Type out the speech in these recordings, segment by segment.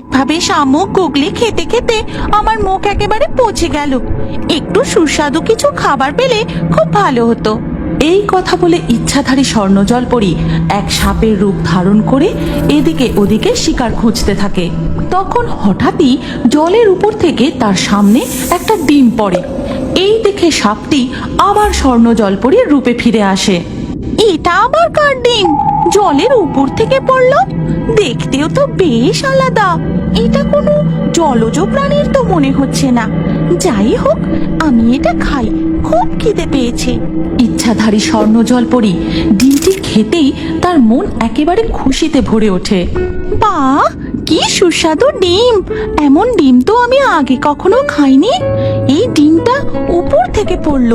একভাবে শামুক গুগলি খেতে খেতে আমার মুখ একেবারে পচে গেল। একটু সুস্বাদু কিছু খাবার পেলে খুব ভালো হতো। এই কথা বলে ইচ্ছাধারী স্বর্ণজলপরি এক সাপের রূপ ধারণ করে এদিকে ওদিকে শিকার খুঁজতে থাকে। তখন হঠাৎই জলের উপর থেকে তার সামনে একটা ডিম পড়ে। এই দেখে সাপটি আবার স্বর্ণজলপরির রূপে ফিরে আসে। এটা আবার কার ডিম? জলের উপর থেকে পড়ল? দেখতেও তো বেশ আলাদা। এটা কোনো জলজ প্রাণীর তো মনে হচ্ছে না। যাই হোক, আমি এটা খাই। খুব খিদে পেয়েছে। ইচ্ছাধারী স্বর্ণ স্বর্ণজলপরি ডিমটি খেতেই তার মন একেবারে খুশিতে ভরে ওঠে। বাহ! কি সুস্বাদু ডিম! এমন ডিম তো আমি আগে কখনো খাইনি। এই ডিমটা উপর থেকে পড়ল।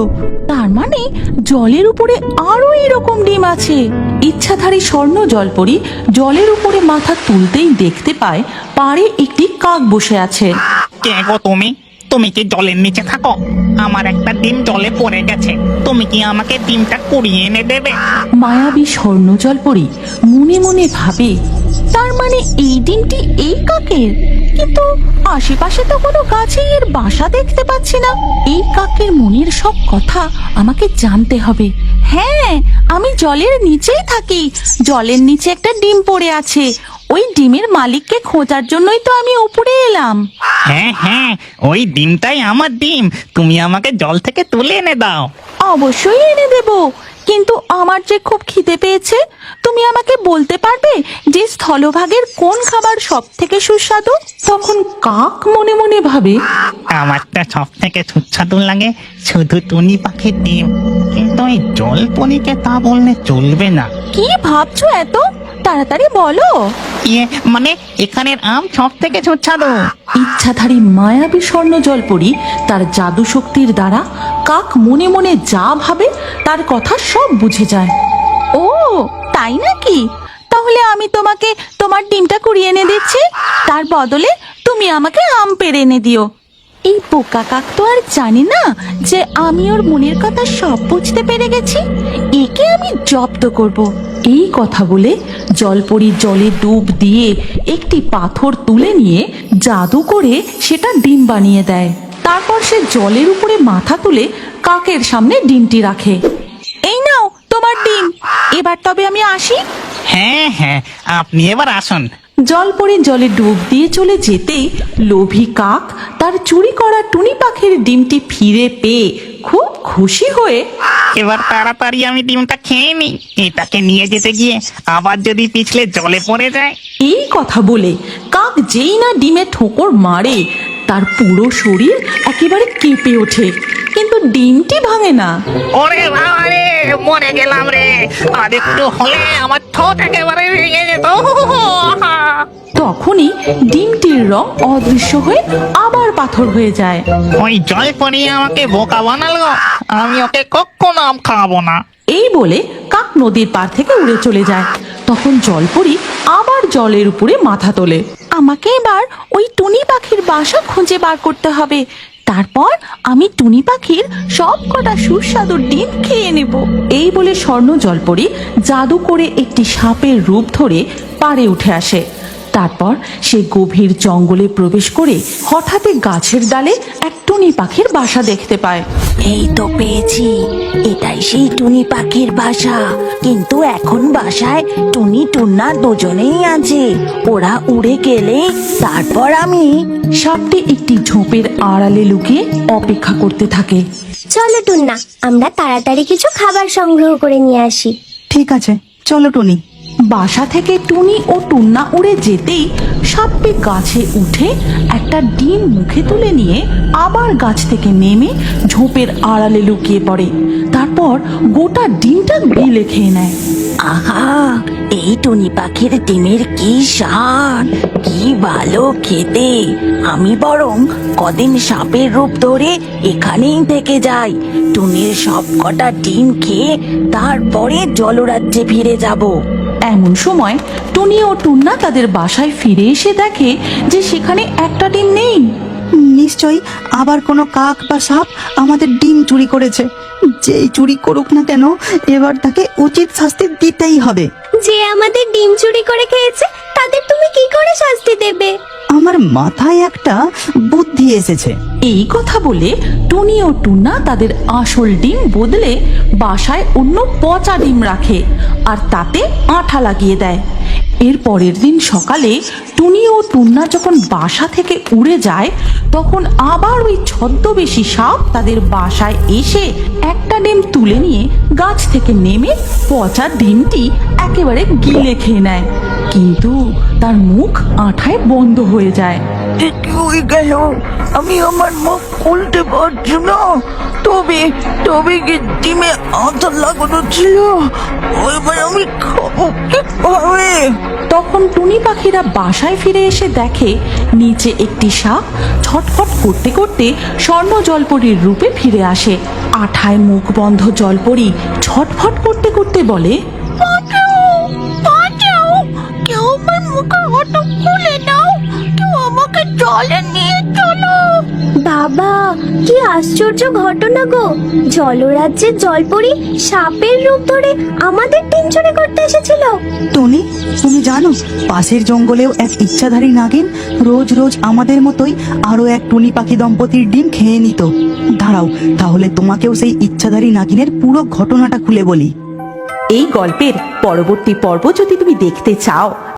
তার মানে জলের উপরে আরও এরকম ডিম আছে। ইচ্ছাধারী স্বর্ণ জলপরি জলের উপরে মাথা তুলতেই দেখতে পায় পাড়ে একটি কাক বসে আছে। কে গো তুমি? তুমি কি জলের নিচে থাকো? আমার একটা ডিম জলে পড়ে গেছে। তুমি কি আমাকে ডিমটা কুড়িয়ে এনে দেবে? মায়াবী স্বর্ণ জলপরি মনে মনে ভাবে তার মানে এই ডিমটি এই কাকের? কিন্তু আশেপাশে তো কোনো গাছেই এর বাসা দেখতে পাচ্ছি না। এই কাকের মনের সব কথা আমাকে জানতে হবে। হ্যাঁ আমি জলের নিচেই থাকি। জলের নিচে একটা ডিম পড়ে আছে। ওই ডিমের মালিককে খোঁজার জন্যই তো আমি উপরে এলাম। হ্যাঁ হ্যাঁ ওই ডিমটাই আমার ডিম। তুমি আমাকে জল থেকে তুলে এনে দাও। অবশ্যই এনে দেব। কিন্তু আমার যে খুব খিদে পেয়েছে তুমি আমাকে বলতে পারবে যে স্থলভাগের কোন খাবার সব থেকে সুস্বাদু? তখন কাক মনে মনে ভাবে আমারটা সব থেকে সুস্বাদু লাগে শুধু টুনি পাখির ডিম। কিন্তু এই জল পনিকে তা বললে চলবে না। কি ভাবছ এত? তাড়াতাড়ি বলো। ইয়ে মানে এখানের আম সব থেকে সুস্বাদু। ইচ্ছাধারী মায়াবী স্বর্ণ জলপরি তার জাদু শক্তির দ্বারা কাক মনে মনে যা ভাবে তার কথা সব বুঝে যায়। ও তাই নাকি? তাহলে আমি তোমাকে তোমার ডিমটা কুড়িয়ে এনে দিচ্ছি। তার বদলে তুমি আমাকে আম পেরে এনে দিও। এই বোকা কাক তো আর জানি না যে আমি ওর মনের কথা সব বুঝতে পেরে গেছি? একে আমি জব্দ করব। এই কথা বলে জলপরি জলে ডুব দিয়ে একটি পাথর তুলে নিয়ে জাদু করে সেটা ডিম বানিয়ে দেয়। তারপর সে জলের উপরে মাথা তুলে কাকের সামনে ডিমটি রাখে। এই নাও তোমার ডিম। এবার তবে আমি আসি। হ্যাঁ হ্যাঁ আপনি এবার আসুন। জলপরি জলে ডুব দিয়ে চলে যেতেই লোভী কাক তার চুরি করা টুনি পাখির ডিমটি ফিরে পেয়ে খুব খুশি হয়ে এবার তাড়াতাড়ি আমি ডিমটা খেয়ে নিই। এটাকে নিয়ে যেতে গিয়ে আবার যদি পিছলে জলে পড়ে যায়। এই কথা বলে কাক যেই না ডিমে ঠোকর মারে তার পুরো শরীর একেবারে কেঁপে ওঠে। কিন্তু ডিমটি ভাঙে না। ওরে বাবা মরে গেলাম রে। আর একটু হলে আমার ঠোঁট একেবারে ভেঙে যেত। তখনই ডিমটির রং অদৃশ্য হয়ে আবার পাথর হয়ে যায়। ওই পনিয়ে আমাকে বোকা বানালো। আমি ওকে কখনো আম খাওয়াবো না। এই বলে কাক নদীর পার থেকে উড়ে চলে যায়। তখন জলপরি আবার জলের উপরে মাথা তোলে। আমাকে এবার ওই টুনি পাখির বাসা খুঁজে বার করতে হবে। তারপর আমি টুনি পাখির সব কটা সুস্বাদু ডিম খেয়ে নেব। এই বলে স্বর্ণ জলপরি জাদু করে একটি সাপের রূপ ধরে পারে উঠে আসে। তারপর সে গভীর জঙ্গলে প্রবেশ করে হঠাৎই গাছের ডালে এক টুনি পাখির বাসা দেখতে পায়। এই তো পেয়েছি। এটাই সেই টুনি পাখির বাসা। কিন্তু এখন বাসায় টুনি টুন্না দুজনেই আছে। ওরা উড়ে গেলে তারপর আমি সাপটি একটি ঝোপের আড়ালে লুকিয়ে অপেক্ষা করতে থাকে। চলো টুন্না আমরা তাড়াতাড়ি কিছু খাবার সংগ্রহ করে নিয়ে আসি। ঠিক আছে চলো টুনি। বাসা থেকে টুনি ও টুন্না উড়ে যেতেই সাপটি গাছে উঠে একটা ডিম মুখে তুলে নিয়ে আবার গাছ থেকে নেমে ঝোপের আড়ালে লুকিয়ে পড়ে। তারপর গোটা ডিমটা গিলে খেয়ে নেয়। আহা, এই টুনি পাখির ডিমের কি স্বাদ, কি ভালো খেতে। আমি বরং কদিন সাপের রূপ ধরে এখানেই থেকে যাই। টুনির সব কটা ডিম খেয়ে তারপরে জলরাজ্যে ফিরে যাব। এমন সময় টুনি ও টুন্না তাদের বাসায় ফিরে এসে দেখে যে সেখানে একটা ডিম নেই। নিশ্চয়ই আবার কোনো কাক বা সাপ আমাদের ডিম চুরি করেছে। যেই চুরি করুক না কেন এবার তাকে উচিত শাস্তি দিতেই হবে। যে আমাদের ডিম চুরি করে খেয়েছে তাদের তুমি কি করে শাস্তি দেবে? আমার মাথায় একটা বুদ্ধি এসেছে। এই কথা বলে টুনি ও টুন্না তাদের আসল ডিম বদলে বাসায় অন্য পচা ডিম রাখে আর তাতে আঠা লাগিয়ে দেয়। এর পরের দিন সকালে টুনি ও টুন্না যখন বাসা থেকে উড়ে যায়, তখন আবার ওই ছদ্মবেশী সাপ তাদের বাসায় এসে একটা ডিম তুলে নিয়ে গাছ থেকে নেমে পচা ডিমটি একেবারে গিলে খেয়ে নেয়। কিন্তু তার মুখ আঠায় বন্ধ হয়ে যায়। কি হয়ে আমি আমার মুখ খুলতে পারছি না। তবে তবে ডিমে আধা লাগানো ছিল? পাবে তখন টুনি পাখিরা বাসায় ফিরে এসে দেখে, নিচে একটি শাক ছটফট করতে করতে স্বর্ণ জলপরীর রূপে ফিরে আসে। আঠায় মুখ বন্ধ জলপরি ছটফট করতে করতে বলে জলে বাবা কি আশ্চর্য ঘটনা গো। জলরাজ্যের জলপরি সাপের রূপ ধরে আমাদের চুরি করতে এসেছিল। টনি তুমি জানো পাশের জঙ্গলেও এক ইচ্ছাধারী নাগিন রোজ রোজ আমাদের মতোই আরও এক টুনি পাখি দম্পতির ডিম খেয়ে নিত। দাঁড়াও তাহলে তোমাকেও সেই ইচ্ছাধারী নাগিনের পুরো ঘটনাটা খুলে বলি। এই গল্পের পরবর্তী পর্ব যদি তুমি দেখতে চাও